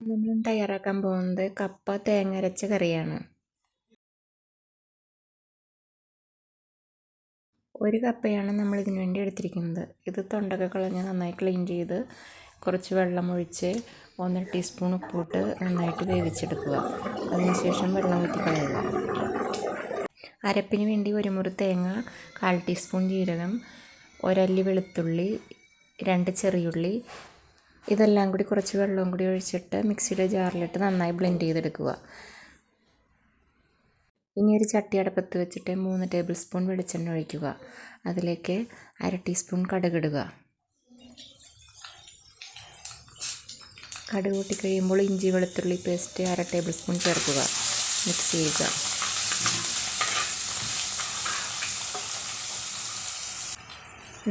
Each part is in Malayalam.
നമ്മൾ തയ്യാറാക്കാൻ പോകുന്നത് കപ്പ തേങ്ങ അരച്ച കറിയാണ്. ഒരു കപ്പയാണ് നമ്മൾ ഇതിനു വേണ്ടി എടുത്തിരിക്കുന്നത്. ഇത് തൊണ്ടൊക്കെ കളഞ്ഞ് നന്നായി ക്ലീൻ ചെയ്ത് കുറച്ച് വെള്ളം ഒഴിച്ച് ഒന്നര ടീസ്പൂൺ ഉപ്പിട്ട് നന്നായിട്ട് വേവിച്ചെടുക്കുക. അതിനുശേഷം വെള്ളം ഊറ്റിക്കളയുക അരപ്പിന് വേണ്ടി ഒരു മുറി തേങ്ങ കാൽ ടീസ്പൂൺ ജീരകം ഒരല്ലി വെളുത്തുള്ളി രണ്ട് ചെറിയുള്ളി ഇതെല്ലാം കൂടി കുറച്ച് വെള്ളവും കൂടി ഒഴിച്ചിട്ട് മിക്സിയുടെ ജാറിലിട്ട് നന്നായി ബ്ലെൻഡ് ചെയ്തെടുക്കുക. ഇനി ഒരു ചട്ടി അടപ്പത്ത് വെച്ചിട്ട് മൂന്ന് ടേബിൾ സ്പൂൺ വെളിച്ചെണ്ണ ഒഴിക്കുക. അതിലേക്ക് അര ടീസ്പൂൺ കടുകിടുക കടുക് കൂട്ടി കഴിയുമ്പോൾ ഇഞ്ചി വെളുത്തുള്ളി പേസ്റ്റ് അര ടേബിൾ സ്പൂൺ ചേർക്കുക. മിക്സ് ചെയ്യുക.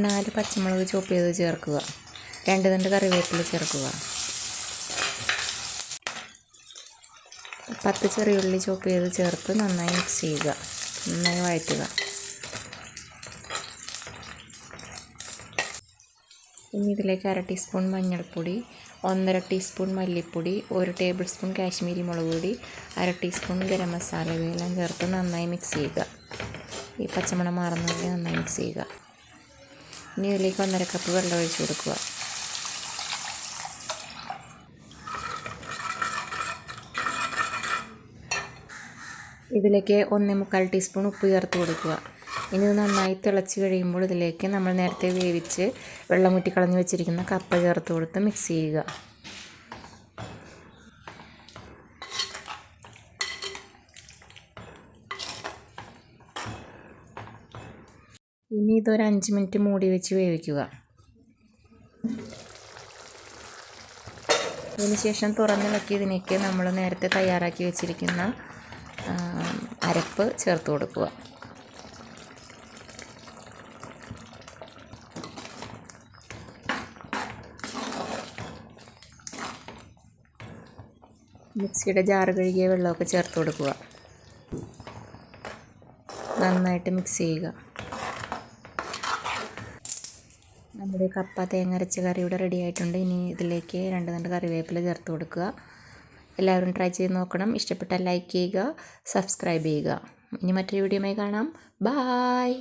നാല് പച്ചമുളക് ചോപ്പ് ചെയ്ത് ചേർക്കുക. രണ്ട് തണ്ട് കറിവേപ്പില ചേർക്കുക. പത്ത് ചെറിയുള്ളി ചോപ്പ് ചെയ്ത് ചേർത്ത് നന്നായി മിക്സ് ചെയ്യുക. നന്നായി വഴറ്റുക. ഇനി ഇതിലേക്ക് അര ടീസ്പൂൺ മഞ്ഞൾപ്പൊടി ഒന്നര ടീസ്പൂൺ മല്ലിപ്പൊടി ഒരു ടേബിൾ സ്പൂൺ കാശ്മീരി മുളക് പൊടി അര ടീസ്പൂൺ ഗരം മസാല ഇവയെല്ലാം ചേർത്ത് നന്നായി മിക്സ് ചെയ്യുക. ഈ പച്ചമണം മാറുന്നതിന് നന്നായി മിക്സ് ചെയ്യുക. ഇനി ഇതിലേക്ക് ഒന്നര കപ്പ് വെള്ളം ഒഴിച്ച് കൊടുക്കുക. ഇതിലേക്ക് ഒന്നേ മുക്കാൽ ടീസ്പൂൺ ഉപ്പ് ചേർത്ത് കൊടുക്കുക. ഇനി നന്നായി തിളച്ച് കഴിയുമ്പോൾ ഇതിലേക്ക് നമ്മൾ നേരത്തെ വേവിച്ച് വെള്ളം മുറ്റി കളഞ്ഞ് വെച്ചിരിക്കുന്ന കപ്പ ചേർത്ത് കൊടുത്ത് മിക്സ് ചെയ്യുക. ഇനി ഇതൊരു അഞ്ച് മിനിറ്റ് മൂടി വെച്ച് വേവിക്കുക. അതിനുശേഷം തുറന്നിളക്കി ഇതിലേക്ക് നമ്മൾ നേരത്തെ തയ്യാറാക്കി വെച്ചിരിക്കുന്ന അരപ്പ് ചേർത്ത് കൊടുക്കുക. മിക്സിയുടെ ജാറ് കഴുകിയ വെള്ളമൊക്കെ ചേർത്ത് കൊടുക്കുക. നന്നായിട്ട് മിക്സ് ചെയ്യുക. നമ്മുടെ കപ്പ തേങ്ങ അരച്ച കറി ഇവിടെ റെഡി ആയിട്ടുണ്ട്. ഇനി ഇതിലേക്ക് രണ്ട് രണ്ട് കറിവേപ്പില ചേർത്ത് കൊടുക്കുക. എല്ലാവരും ട്രൈ ചെയ്ത് നോക്കണം. ഇഷ്ടപ്പെട്ടാൽ ലൈക്ക് ചെയ്യുക സബ്സ്ക്രൈബ് ചെയ്യുക. ഇനി മറ്റൊരു വീഡിയോയുമായി കാണാം. ബായ്